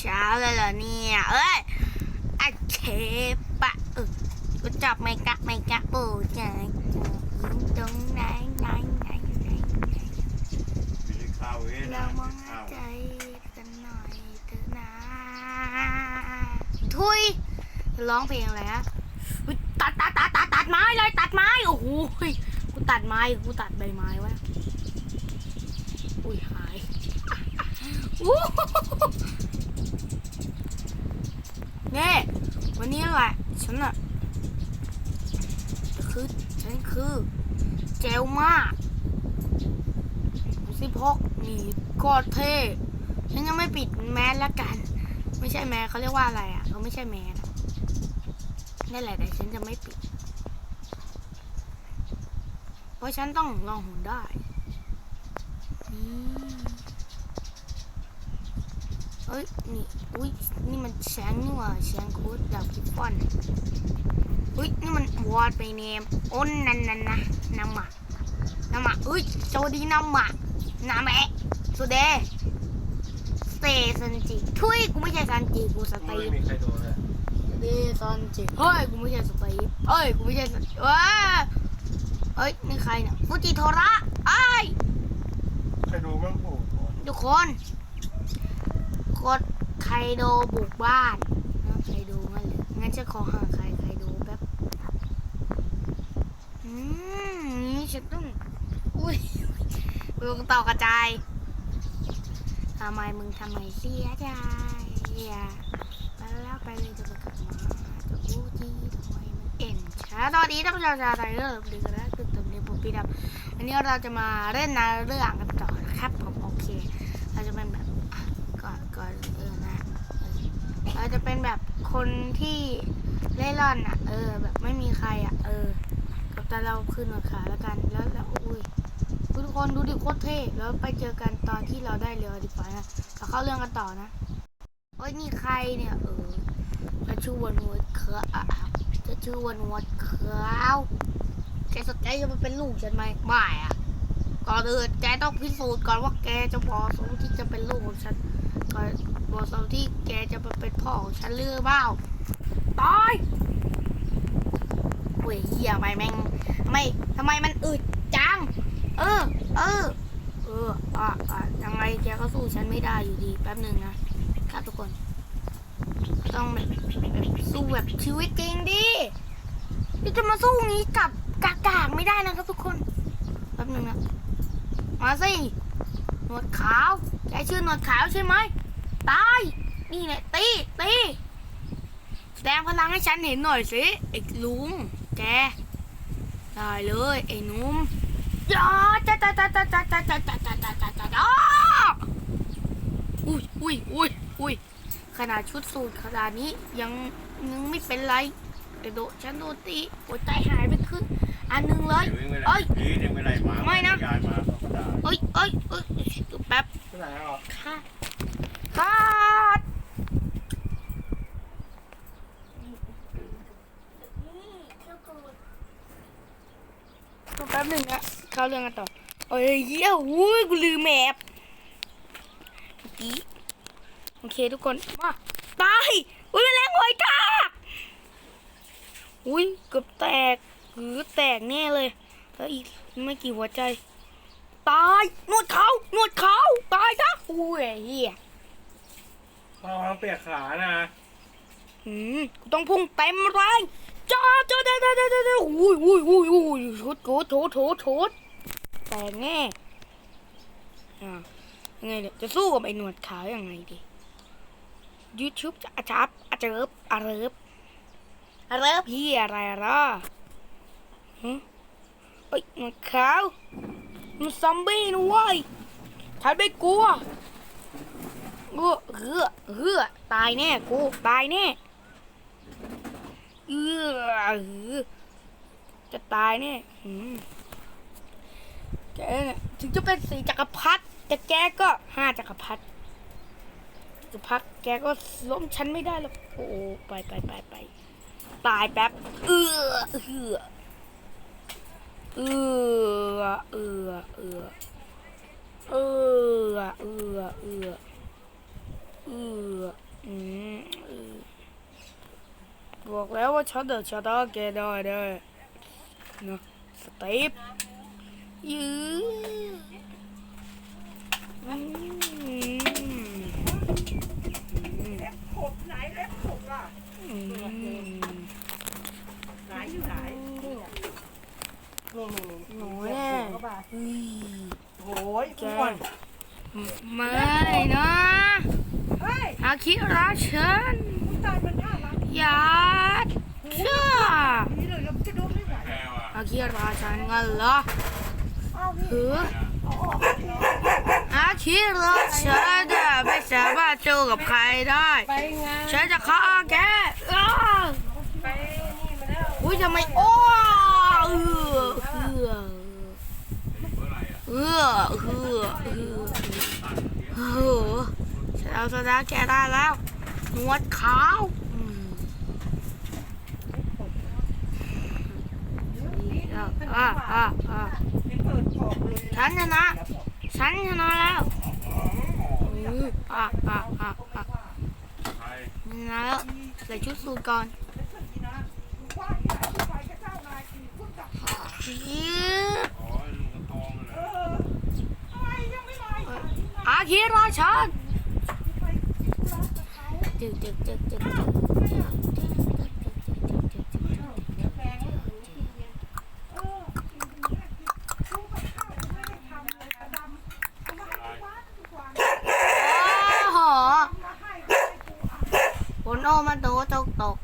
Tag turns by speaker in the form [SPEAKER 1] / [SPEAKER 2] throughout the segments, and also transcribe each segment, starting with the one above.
[SPEAKER 1] เช้าเลยเหรอเนี่ย เอ้ยอาเชปะเออกูจับไม่กะไม่กะปูจะจยิงตรงไหนไหนไหนไหนไหน
[SPEAKER 2] ไม่ได้ข้าเว้ย
[SPEAKER 1] เรา
[SPEAKER 2] นะ
[SPEAKER 1] มอง
[SPEAKER 2] ข้า
[SPEAKER 1] ใจกันหน่อยเถอะนะ ทุยร้องเพลงอะไรฮะอุ๊ยตัดตัดตัดตัดตัดไม้เลยตัดไม้ โอ้โหยกูตัดไม้กูตัดใบไม้ไว้อุ้ยหายอู้หู เนี่ยวันนี้แหละฉันอะคือฉันคือเจลมากดูสิพกนี่โคตรเท่ฉันยังไม่ปิดแมสละกัน ไม่ใช่แมสเขาเรียกว่าอะไรอะเขาไม่ใช่แมสนั่นแหละแต่ฉันจะไม่ปิด เพราะฉันต้องลองหุ่นได้นี่ เอ้ย นี่ อุ้ย นี่มันแชงนี่หว่าแชงโค้ดดาวกิฟฟอนอุ้ย นี่มันวอดไปเนมโอ้นนั่นนั่นนะน้ำหมักน้ำหมักอุ้ย โจดีน้ำหมักน้ำแอะสุดเดสเตซันจิทุยกูไม่ใช่ซันจิกูสตี
[SPEAKER 2] ไม่
[SPEAKER 1] ฟ
[SPEAKER 2] มีใครโดนเลย
[SPEAKER 1] เดซันจิเฮ้ย กูไม่ใช่สตีฟเอ้ย กูไม่ใช่สตีฟว้าเอ้ย นี่ใครเนี่ยฟูจิโทระไอ้ย
[SPEAKER 2] ใครโดนบ้างโอ้โห
[SPEAKER 1] ทุกคน กดไคโดบุกบ้านไคโดงั้นเลยงั้นจะขอหาใครไคโดแป๊บอืมนี่ฉันต้องอุ้ยลงต่อกระจายทำไมมึงทำไมเสียใจอย่าไปแล้วไปเลยจะไปกลับมาจะรู้ที่ทำไมมันเอ็นช้าตอนนี้ท่านผู้ชมชาวไทยเริ่มดีกันแล้วคือตัวนี้ผมปีดำวันนี้เราจะมาเล่นในเรื่องกันต่อนะครับผมโอเค เราจะเป็นแบบอะ ก่อนก่นเออนะเราจะเป็นแบบคนที่เล่ร่อนอะ เออ แบบไม่มีใครอะ เออกับตาเราขึ้นหัวขาแล้วกันแล้วแล้วอุ้ยทุกคนดูดิโคตรเท่แล้วไปเจอกันตอนที่เราได้เรือดีฟ้านะเราเข้าเรื่องกันต่อนะโอ้ยนี่ใครเนี่ยเออจะชื่อวันวัดเคาอะจะชื่อวันวัดเคราแกสนใจจะมาเป็นลูกฉันไหมไม่อะก่อนอื่นแกต้องพิสูจน์ก่อนว่าแกจะเหมาะสมที่จะเป็นลูกของฉัน ก่อนเหมาที่แกจะมาเป็นพ่อของฉันหรือเปล่าตายเว้ยเหี้ยไปแม่งไม่ทำไมมันอึดจัง เออ เออ เอออะอะยังไงแกก็สู้ฉันไม่ได้อยู่ดี แป๊บหนึ่งนะครับทุกคน ต้องแบบแบบสู้แบบชีวิตจริงดิพี่จะมาสู้งี้กับกากากๆไม่ได้นะครับทุกคน แป๊บหนึ่งนะ มาสิ หนวดขาวแกชื่อหนวดขาวใช่ไหม ตาย นี่แหละตีตีแสดงพลังให้ฉันเห็นหน่อยสิไอ้ลุงแกได้เลยไอ้นุ่มจ้าจ้าจ้าจ้าจ้าจ้าจ้าจ้าจ้าจ้าจ้าจ้าจ้าจ้าอุ้ยอุ้ยอุ้ยอุ้ยขนาดชุดสูทขนาดนี้ยังยังไม่เป็นไรแต่โดฉันโดนตีหัวใจหายไปครึ่งอันหนึงเลยเอ้ย
[SPEAKER 2] ไม่
[SPEAKER 1] นะเอ้ยเอ้ยเอ้ยแป๊บ
[SPEAKER 2] ที่ไหนอะ
[SPEAKER 1] ค่ะ ค่ะตัวแป๊บหนึ่งนะเข้าเรื่องกันต่อเอ้ยเหี้ยอุ้ยกูลืมแมปกี้โอเคทุกคน มาตายอุ้ยแมลงหอยทาอุ้ยเกือบแตกหรือแตกแน่เลย แล้วอีกไม่กี่หัวใจ ตายนวดเขานวดเขาตายซะอุ้ยเฮีย
[SPEAKER 2] ระวังเปียกขานะ
[SPEAKER 1] อืมกูต้องพุ่งเต็มแรงจ้าจ้าจ้าจ้าจ้าจ้าอุ้ยอุ้ยอุ้ยอุ้ยชุดโถโถโถโถแตกแน่อ่ายังไงเดี๋ยวจะสู้กับไอ้หนวดขาวยังไงดี YouTube จะอาจับอาเจิบอาเริบอาเริบพี่อะไรล่ะฮะเอ้ยหนวดขาวมันซอมบี้นะเว้ยฉันไม่กลัว เออเออเออตายแน่กูตายแน่เออเออจะตายแน่อืมแกเนี่ยถึงจะเป็นสีจักรพรรดิแต่แกก็ห้าจักรพรรดิจักรพรรดิแกก็ล้มฉันไม่ได้หรอกโอ้ไปไปไปไปตายแป๊บเออเออเออเออเออเออเออ ออเออบอกแล้วว่าฉันเดชะตาแกได้ได้นะสเตีฟยื้ออืม
[SPEAKER 3] เล็บขบไหนเล็บขบ
[SPEAKER 1] อะ
[SPEAKER 3] ไหนอยู่ไหนนี่นี่
[SPEAKER 1] หนูแน่เฮ้ย
[SPEAKER 3] โอ้ย
[SPEAKER 1] แกไม่นะ
[SPEAKER 3] เฮ้ย
[SPEAKER 1] อาคิระฉัน
[SPEAKER 3] คุณตายมันน่ารัก
[SPEAKER 1] อย่าเชื่อ
[SPEAKER 3] นี่เลยเราจะโดนไม่ไหว
[SPEAKER 1] อาคิระฉันงั้นเหรอ
[SPEAKER 3] เอานี่
[SPEAKER 1] เฮ้อ
[SPEAKER 3] เอาออกไปเลย
[SPEAKER 1] อาคิระฉันน่ะไม่สามารถเจอกับใครได้
[SPEAKER 3] ไปงาน
[SPEAKER 1] ฉันจะฆ่าแกอ้า
[SPEAKER 3] ไปนี่มาแล้ว
[SPEAKER 1] อุ้ยทำไมโอ้เออเออเออเออเออเออ ฉันเอาชนะแกได้แล้วหนวดขาวอืมอะอะอะอะ
[SPEAKER 3] เป็นเปิดออกเลย
[SPEAKER 1] ฉันชนะฉันชนะแล้วอืออะอะอะอะชนะแล้วใส่ชุดสูทก่อน
[SPEAKER 3] ว่าเคือคุณกับ
[SPEAKER 1] ยืด
[SPEAKER 3] เอออะไรยังไม่าอีกอะ
[SPEAKER 1] อาคิราชัน
[SPEAKER 3] ไปร้านกับเขา
[SPEAKER 1] จึกจึกจึกจึกจึก
[SPEAKER 3] เดี๋ยวแกงให้หนูกินเย็นเออกินดีนะกินลูกกับข้าวไม่ได้ทำเลยแต่ดำเอามาให้ที่บ้านทุกวัน
[SPEAKER 1] โอ้โห
[SPEAKER 3] มาให้ก็ให้กูอะ
[SPEAKER 1] ฝนโอมาโดตกตก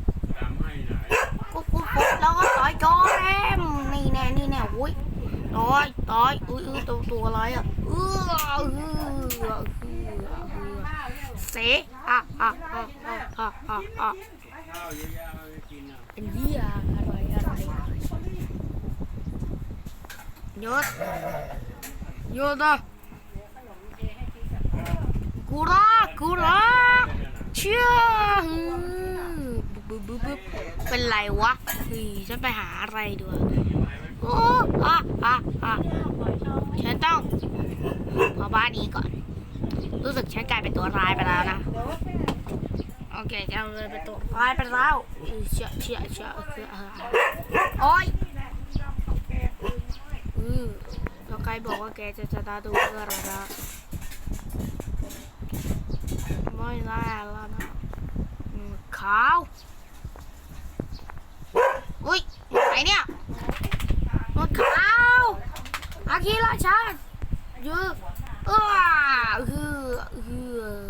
[SPEAKER 1] กุ๊กกุ๊กกุ๊กแล้วก็ต่อยจอแรมนี่แน่นี่แน่อุ้ยต่อยต่อยอุ้ยอุ้ยตัวตัวอะไรอะเออเออเออ เออเสะอะอะอะอะอะอะอะเป็นเหี้ยอะไรอะไรหยุดยุดนะกูรักกูรักเชื่อบึ๊บบึบบึบเป็นไรวะเฮ้ยฉันไปหาอะไรดีกว่าโอ้อะอะอะฉันต้องพอบ้านนี้ก่อน รู้สึกฉันกลายเป็นตัวร้ายไปแล้วนะ โอเคจะเลยเป็นตัวร้ายไปแล้วเชื่อเชื่อเชื่อเชื่อโอ้ยอือแล้วใครบอกว่าแกจะชนะตัวเพื่ออะไรนะไม่ได้แล้วนะขาวอุ้ยไหนเนี่ยรถขาวอาคีราชาเยอะ เออเออเออ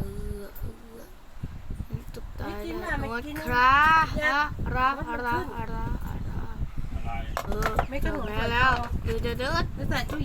[SPEAKER 1] ตุกตายแล้วรถคราระระระระระเออไม่กระโดดแล้วเดี๋ยวเดี๋ยวเดี๋ยว
[SPEAKER 3] แล้วแต่ตู้